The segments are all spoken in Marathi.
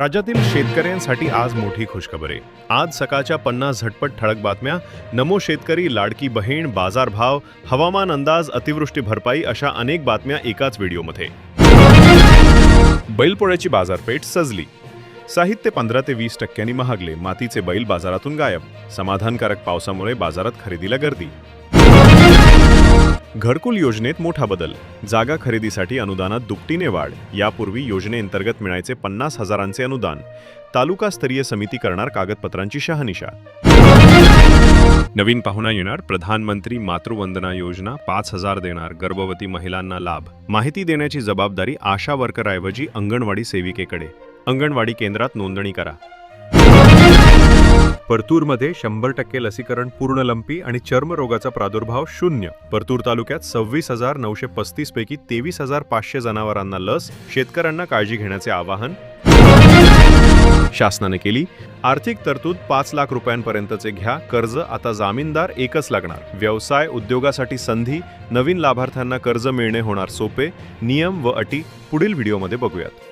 राज्यातील शेतकऱ्यांसाठी आज मोठी खुशखबर. आहे आज सकाळच्या पन्नास झटपट ठळक बातम्या. नमो शेतकरी लाडकी बहीण बाजारभाव हवामान अंदाज अतिवृष्टी भरपाई अशा अनेक बातम्या एकाच व्हिडिओमध्ये. बैलपोळ्याची बाजारपेठ सजली. साहित्य पंधरा ते वीस टक्क्यांनी महागले. मातीचे बैल बाजारातून गायब. समाधानकारक पावसामुळे बाजारात खरेदीला गर्दी. घरकुल योजनेत मोठा बदल. जागा खरेदीसाठी अनुदानात दुपटीने वाढ. यापूर्वी योजनेअंतर्गत मिळायचे पन्नास हजारांचे अनुदान. तालुकास्तरीय समिती करणार कागदपत्रांची शहानिशा. नवीन पाहुणा येणार. प्रधानमंत्री मातृवंदना योजना पाच हजार देणार. गर्भवती महिलांना लाभ. माहिती देण्याची जबाबदारी आशा वर्करऐवजी अंगणवाडी सेविकेकडे. अंगणवाडी केंद्रात नोंदणी करा. परतूरमध्ये शंभर टक्के लसीकरण पूर्ण लंपी आणि चर्मरोगाचा प्रादुर्भाव शून्य. परतूर तालुक्यात सव्वीस हजार नऊशे पस्तीस पैकी तेवीस हजार पाचशे जनावरांना लस शेतकऱ्यांना काळजी घेण्याचे आवाहन शासनाने केली. आर्थिक तरतूद पाच लाख रुपयांपर्यंतचे घ्या. कर्ज आता जामीनदार एकच लागणार. व्यवसाय उद्योगासाठी संधी नवीन लाभार्थ्यांना कर्ज मिळणे होणार सोपे. नियम व अटी पुढील व्हिडिओमध्ये बघूयात.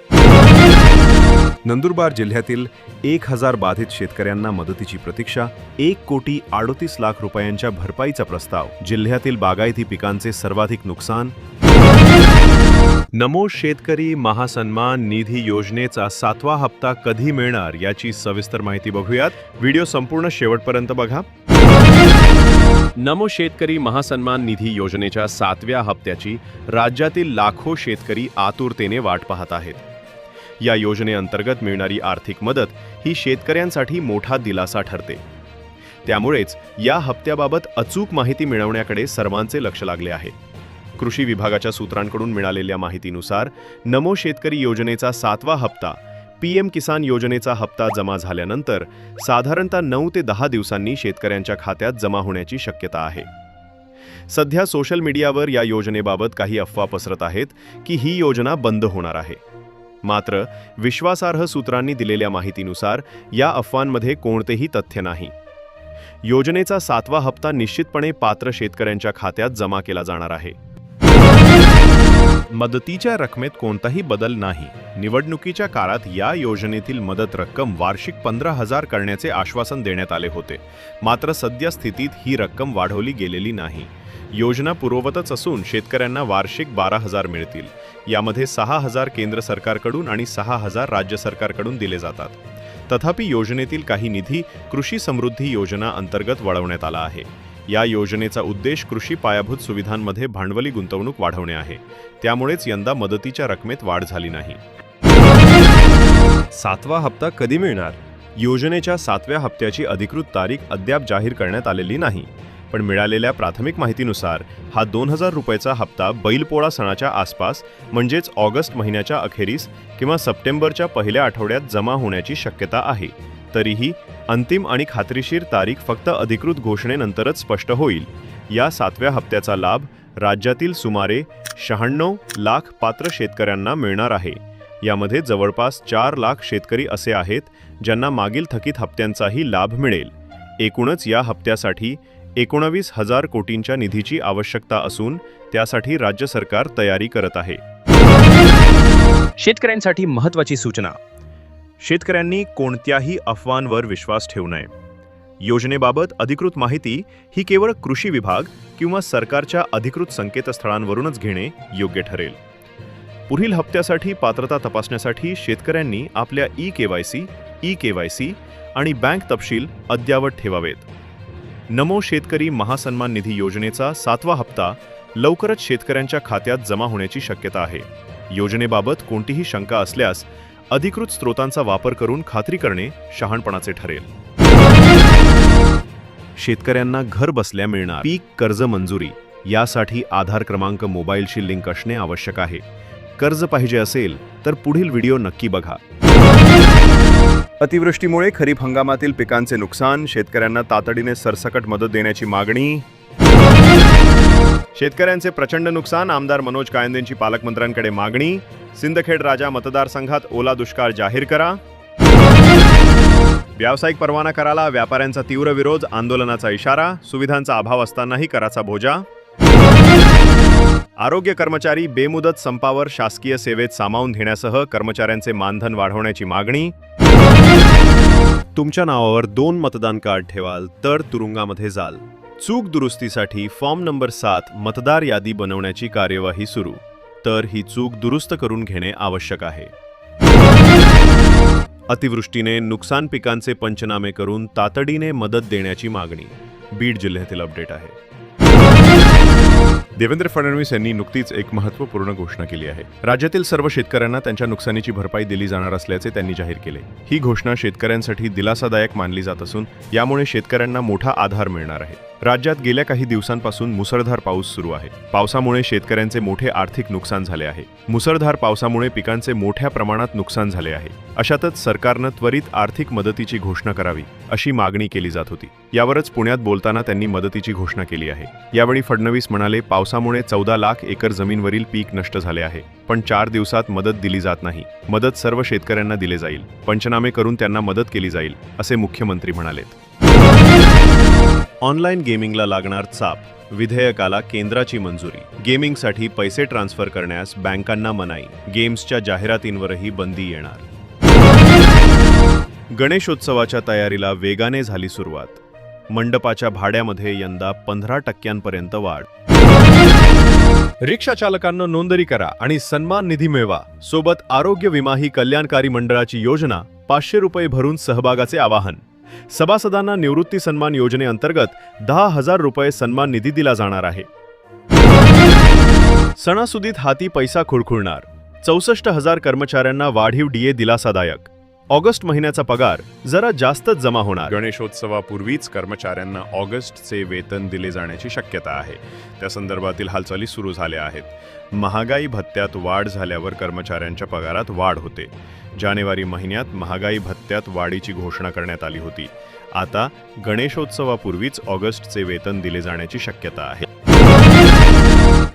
नंदुरबार जिल्ह्यातील एक हजार बाधित शेतकऱ्यांना मदतीची प्रतीक्षा एक कोटी अडोतीस लाख रुपयांच्या भरपाईचा प्रस्ताव जिल्ह्यातील बागायती पिकांचे सर्वाधिक नुकसान. नमो शेतकरी महासन्मान निधी योजनेचा सातवा हप्ता कधी मिळणार याची सविस्तर माहिती बघूयात. व्हिडिओ संपूर्ण शेवटपर्यंत बघा. नमो शेतकरी महासन्मान निधी योजनेच्या सातव्या हप्त्याची राज्यातील लाखो शेतकरी आतुरतेने वाट पाहत आहेत. या योजनेअंतर्गत मिळणारी आर्थिक मदत ही शेतकऱ्यांसाठी मोठा दिलासा ठरते. त्यामुळेच या हप्त्याबाबत अचूक माहिती मिळवण्याकडे सर्वांचे लक्ष लागले आहे. कृषी विभागाच्या सूत्रांकडून मिळालेल्या माहितीनुसार नमो शेतकरी योजनेचा सातवा हप्ता पीएम किसान योजनेचा हप्ता जमा झाल्यानंतर साधारणतः नऊ ते दहा दिवसांनी शेतकऱ्यांच्या खात्यात जमा होण्याची शक्यता आहे. सध्या सोशल मीडियावर या योजनेबाबत काही अफवा पसरत आहेत की ही योजना बंद होणार आहे. मात्र विश्वासार्ह सूत्रांनी दिलेल्या माहितीनुसार या अफवांमध्ये कोणतेही तथ्य नाही. योजनेचा सातवा हप्ता निश्चितपणे पात्र शेतकऱ्यांच्या खात्यात जमा केला जाणार आहे. मदतीच्या रकमेत कोणताही बदल नाही. निवडणुकीच्या काळात या योजनेतील मदत रक्कम वार्षिक पंधरा हजार करण्याचे आश्वासन देण्यात आले होते. मात्र सध्या स्थितीत ही रक्कम वाढवली गेलेली नाही. योजना पूर्ववतच असून शेतकऱ्यांना वार्षिक बारा हजार मिळतील. यामध्ये सहा हजार केंद्र सरकारकडून आणि सहा हजार राज्य सरकारकडून दिले जातात. तथापि योजनेतील काही निधी कृषी समृद्धी योजना अंतर्गत वळवण्यात आला आहे. या योजनेचा उद्देश कृषी पायाभूत सुविधांमध्ये भांडवली गुंतवणूक वाढवणे आहे. त्यामुळेच यंदा मदतीच्या रकमेत वाढ झाली नाही. सातवा हप्ता कधी मिळणार? योजनेच्या सातव्या हप्त्याची अधिकृत तारीख अद्याप जाहीर करण्यात आलेली नाही. पण मिळालेल्या प्राथमिक माहितीनुसार हा दोन हजार रुपयाचा हप्ता बैलपोळा सणाच्या आसपास म्हणजेच ऑगस्ट महिन्याच्या अखेरीस किंवा सप्टेंबरच्या पहिल्या आठवड्यात जमा होण्याची शक्यता आहे. तरीही अंतिम आणि खात्रीशीर तारीख फक्त अधिकृत घोषणेनंतरच स्पष्ट होईल. या सातव्या हप्त्याचा लाभ राज्यातील सुमारे शहाण्णव लाख पात्र शेतकऱ्यांना मिळणार आहे. यामध्ये जवळपास चार लाख शेतकरी असे आहेत ज्यांना मागील थकीत हप्त्यांचाही लाभ मिळेल. एकूणच या हप्त्यासाठी एकोणावीस हजार कोटींच्या निधीची आवश्यकता असून त्यासाठी राज्य सरकार तयारी करत आहे. शेतकऱ्यांसाठी महत्त्वाची सूचना. शेतकऱ्यांनी कोणत्याही अफवांवर विश्वास ठेवू नये. योजनेबाबत अधिकृत माहिती ही केवळ कृषी विभाग किंवा सरकारच्या अधिकृत संकेतस्थळांवरूनच घेणे योग्य ठरेल. पुढील हप्त्यासाठी पात्रता तपासण्यासाठी शेतकऱ्यांनी आपल्या E K Y C E K Y C आणि बँक तपशील अद्यावत ठेवावेत. नमो शेतकरी महासन्मान निधी योजनेचा सातवा हप्ता लवकरच शेतकऱ्यांच्या खात्यात जमा होण्याची शक्यता आहे. योजनेबाबत कोणतीही शंका असल्यास अधिकृत स्रोतांचा वापर करून खात्री करणे शहाणपणाचे ठरेल. शेतकऱ्यांना घर बसल्या मिळणार पीक कर्ज मंजुरी यासाठी आधार क्रमांक मोबाईलशी लिंक असणे आवश्यक आहे. कर्ज पाहिजे असेल तर पुढील व्हिडिओ नक्की बघा. अतिवृष्टीमुळे खरीप हंगामातील पिकांचे नुकसान शेतकऱ्यांना तातडीने सरसकट मदत देण्याची मागणी. शेतकऱ्यांचे प्रचंड नुकसान आमदार मनोज कायंदेंची पालकमंत्र्यांकडे मागणी. सिंदखेड राजा मतदारसंघात ओला दुष्काळ जाहीर करा. व्यावसायिक परवाना कराला व्यापाऱ्यांचा तीव्र विरोध आंदोलनाचा इशारा. सुविधांचा अभाव असतानाही कराचा बोजा. आरोग्य कर्मचारी बेमुदत संपावर शासकीय सेवेत सामावून घेण्यासह कर्मचाऱ्यांचे मानधन वाढवण्याची मागणी. तुमच्या नावावर दोन मतदान कार्ड ठेवाल तर तुरुंगामध्ये जाल. चूक दुरुस्तीसाठी फॉर्म नंबर सात मतदार यादी बनवण्याची कार्यवाही सुरू. तर ही चूक दुरुस्त करून घेणे आवश्यक आहे. अतिवृष्टीने नुकसान पिकांचे पंचनामे करून तातडीने मदत देण्याची मागणी. बीड जिल्ह्यातील अपडेट आहे. देवेंद्र फडणवीस यांनी नुकतीच एक महत्त्वपूर्ण घोषणा केली आहे. राज्यातील सर्व शेतकऱ्यांना त्यांच्या नुकसानीची भरपाई दिली जाणार असल्याचे त्यांनी जाहीर केले. ही घोषणा शेतकऱ्यांसाठी दिलासादायक मानली जात असून यामुळे शेतकऱ्यांना मोठा आधार मिळणार आहे. राज्यात गेल्या काही दिवसांपासून मुसळधार पाऊस सुरू आहे. पावसामुळे शेतकऱ्यांचे मोठे आर्थिक नुकसान झाले आहे. मुसळधार पावसामुळे पिकांचे मोठ्या प्रमाणात नुकसान झाले आहे. अशातच सरकारनं त्वरित आर्थिक मदतीची घोषणा करावी अशी मागणी केली जात होती. यावरच पुण्यात बोलताना त्यांनी मदतीची घोषणा केली आहे. यावेळी फडणवीस म्हणाले पावसामुळे चौदा लाख एकर जमीनवरील पीक नष्ट झाले आहे पण चार दिवसात मदत दिली जात नाही. मदत सर्व शेतकऱ्यांना दिले जाईल. पंचनामे करून त्यांना मदत केली जाईल असे मुख्यमंत्री म्हणालेत. ऑनलाईन गेमिंगला लागणार चाप. विधेयकाला केंद्राची मंजुरी. गेमिंगसाठी पैसे ट्रान्स्फर करण्यास बँकांना मनाई. गेम्सच्या जाहिरातींवरही बंदी येणार. गणेशोत्सवाच्या तयारीला वेगाने झाली सुरुवात. मंडपाच्या भाड्यामध्ये यंदा पंधरा टक्क्यांपर्यंत वाढ. रिक्षा चालकांना नोंदणी करा आणि सन्मान निधी मिळवा. सोबत आरोग्य विमा ही कल्याणकारी मंडळाची योजना पाचशे रुपये भरून सहभागाचे आवाहन. सभासदांना निवृत्ती सन्मान योजनेअंतर्गत दहा हजार रुपये सन्मान निधी दिला जाणार आहे. सणासुदीत हाती पैसा खुळखुळणार. चौसष्ट हजार कर्मचाऱ्यांना वाढीव डीए दिलासादायक. ऑगस्ट महिन्याचा पगार जरा जास्तच जमा होणार. गणेशोत्सवापूर्वीच कर्मचाऱ्यांना ऑगस्टचे वेतन दिले जाण्याची शक्यता आहे. त्या संदर्भातील हालचाली सुरू झाल्या आहेत. महागाई भत्त्यात वाढ झाल्यावर कर्मचाऱ्यांच्या पगारात वाढ होते. जानेवारी महिन्यात महागाई भत्त्यात वाढीची घोषणा करण्यात आली होती. आता गणेशोत्सवापूर्वीच ऑगस्टचे वेतन दिले जाण्याची शक्यता आहे.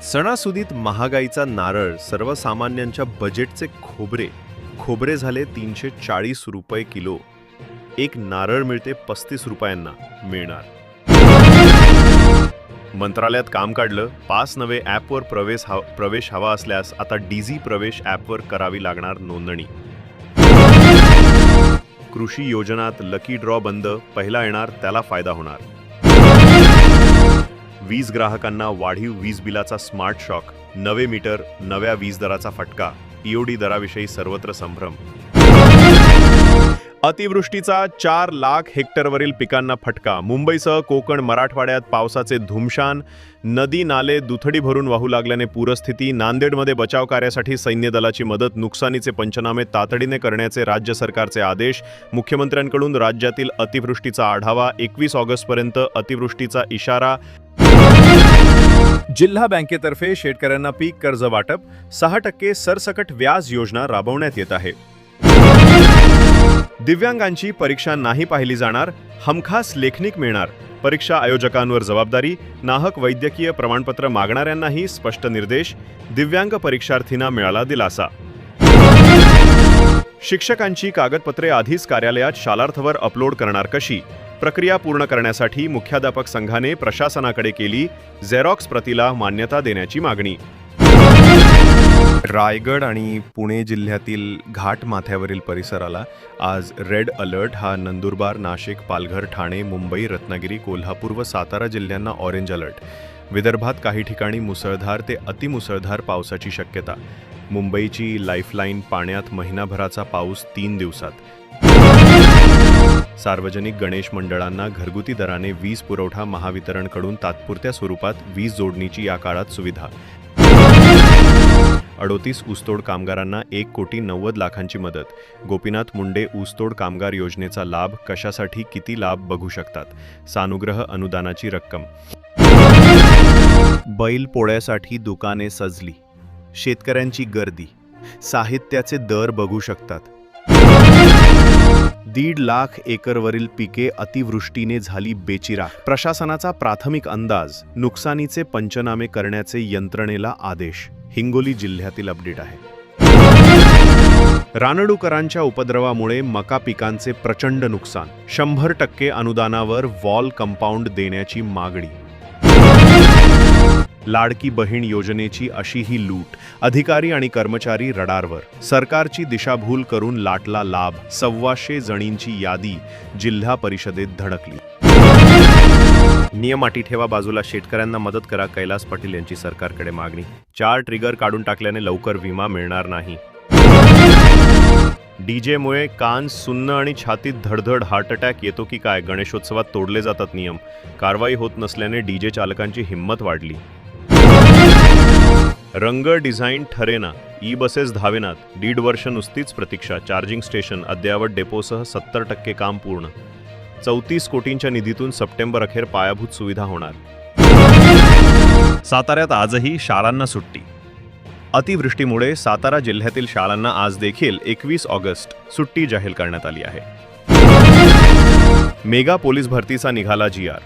सणासुदीत महागाईचा नारळ सर्वसामान्यांच्या बजेटचे खोबरे खोबरे झाले तीनशे चाळीस रुपये किलो. एक नारळ मिळते पस्तीस रुपयांना मिळणार. मंत्रालयात काम काढलं पास नवे ॲपवर प्रवेश हा प्रवेश हवा असल्यास आता डीझी प्रवेश ॲपवर करावी लागणार नोंदणी. कृषी योजनात लकी ड्रॉ बंद पहिला येणार त्याला फायदा होणार. वीज ग्राहकांना वाढीव वीज बिलाचा स्मार्ट शॉक नवे मीटर नव्या वीज दराचा फटका. ईओडी दराविषयी सर्वत्र संभ्रम. अतिवृष्टीचा चार लाख हेक्टरवरील पिकांना फटका. मुंबईसह कोकण मराठवाड्यात पावसाचे धुमशान नदी नाले दुथडी भरून वाहू लागल्याने पूरस्थिती नांदेडमध्ये बचाव कार्यासाठी सैन्य दलाची मदत नुकसानीचे पंचनामे तातडीने करण्याचे राज्य सरकारचे आदेश मुख्यमंत्र्यांकडून राज्यातील अतिवृष्टीचा आढावा एकवीस ऑगस्टपर्यंत अतिवृष्टीचा इशारा जिल्हा बँकेतर्फे शेतकऱ्यांना पीक कर्ज वाटप सहा टक्के सरसकट व्याज योजना राबवण्यात येत आहे. दिव्यांगांची परीक्षा नाही पाहिली जाणार हमखास लेखनिक मिळणार. परीक्षा आयोजकांवर जबाबदारी नाहक वैद्यकीय प्रमाणपत्र मागणाऱ्यांनाही स्पष्ट निर्देश दिव्यांग परीक्षार्थींना मिळाला दिलासा. शिक्षकांची कागदपत्रे आधीच कार्यालयात शालार्थवर अपलोड करणार कशी? प्रक्रिया पूर्ण करण्यासाठी मुख्याध्यापक संघाने प्रशासनाकडे केली झेरॉक्स प्रतीला मान्यता देण्याची मागणी. रायगड आणि पुणे जिल्ह्यातील घाट माथ्यावरील परिसराला आज रेड अलर्ट हा नंदुरबार नाशिक पालघर ठाणे मुंबई रत्नागिरी कोल्हापूर व सातारा जिल्ह्यांना ऑरेंज अलर्ट. विदर्भात काही ठिकाणी मुसळधार ते अतिमुसळधार पावसाची शक्यता. मुंबईची लाईफलाईन पाण्यात महिनाभराचा पाऊस तीन दिवसात. सार्वजनिक गणेश मंडळांना घरगुती दराने वीज पुरवठा महावितरणकडून तात्पुरत्या स्वरूपात वीज जोडणीची या काळात सुविधा. अडोतीस ऊसतोड कामगारांना एक कोटी नव्वद लाखांची मदत. गोपीनाथ मुंडे ऊसतोड कामगार योजनेचा लाभ कशासाठी किती लाभ बघू शकतात? सानुग्रह अनुदानाची रक्कम. बैल पोळ्यासाठी दुकाने सजली. शेतकऱ्यांची गर्दी. साहित्याचे दर बघू शकतात. दीड लाख एकरवरील पिके अतिवृष्टीने झाली बेचिराख. प्रशासनाचा प्राथमिक अंदाज नुकसानीचे पंचनामे करण्याचे यंत्रणेला आदेश. हिंगोली जिल्ह्यातील अपडेट आहे. रानडुकरांच्या उपद्रवामुळे मका पिकांचे प्रचंड नुकसान. शंभर टक्के अनुदानावर वॉल कंपाऊंड देण्याची मागणी. लाडकी बहीण योजनेची अशी ही लूट. अधिकारी आणि कर्मचारी रडारवर. सरकारची दिशाभूल करून लाटला लाभ सव्वाशे जणींची यादी जिल्हा परिषदेत धडकली. नियम अटी ठेवा बाजूला शेतकऱ्यांना मदत करा कैलास पाटील यांची सरकारकडे मागणी. चार ट्रिगर काढून टाकल्याने लवकर विमा मिळणार नाही. डीजेमुळे कान सुन्न आणि छातीत धडधड हार्ट अटॅक येतो की काय? गणेशोत्सवात तोडले जातात नियम. कारवाई होत नसल्याने डीजे चालकांची हिंमत वाढली. रंग डिझाईन ठरेना ई बसेस धावेनात दीड वर्ष नुसतीच प्रतीक्षा चार्जिंग स्टेशन अद्ययावत डेपोसह सत्तर टक्के काम पूर्ण. चौतीस कोटींच्या निधीतून सप्टेंबर अखेर पायाभूत सुविधा होणार. साताऱ्यात आजही शाळांना सुट्टी. अतिवृष्टीमुळे सातारा जिल्ह्यातील शाळांना आज देखील एकवीस ऑगस्ट सुट्टी जाहीर करण्यात आली आहे. मेगा पोलीस भरतीचा निघाला जी आर.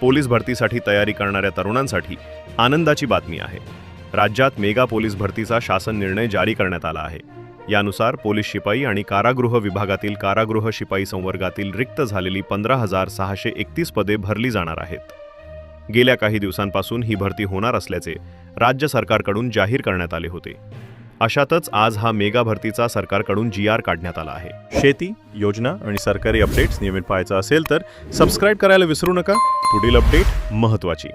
पोलीस भरतीसाठी तयारी करणाऱ्या तरुणांसाठी आनंदाची बातमी आहे. राज्यात मेगा पोलीस भरतीचा शासन निर्णय जारी करण्यात आला आहे. यानुसार पोलीस शिपाई आणि कारागृह विभागातील कारागृह शिपाई संवर्गातील रिक्त झालेली पंधरा हजार सहाशे एकतीस पदे भरली जाणार आहेत. गेल्या काही दिवसांपासून ही भरती होणार असल्याचे राज्य सरकारकडून जाहीर करण्यात आले होते. अशातच आज हा मेगा भरतीचा सरकारकडून जी आर काढण्यात आला आहे. शेती योजना आणि सरकारी अपडेट्स नियमित पाहायचा असेल तर सबस्क्राईब करायला विसरू नका. पुढील अपडेट महत्त्वाची.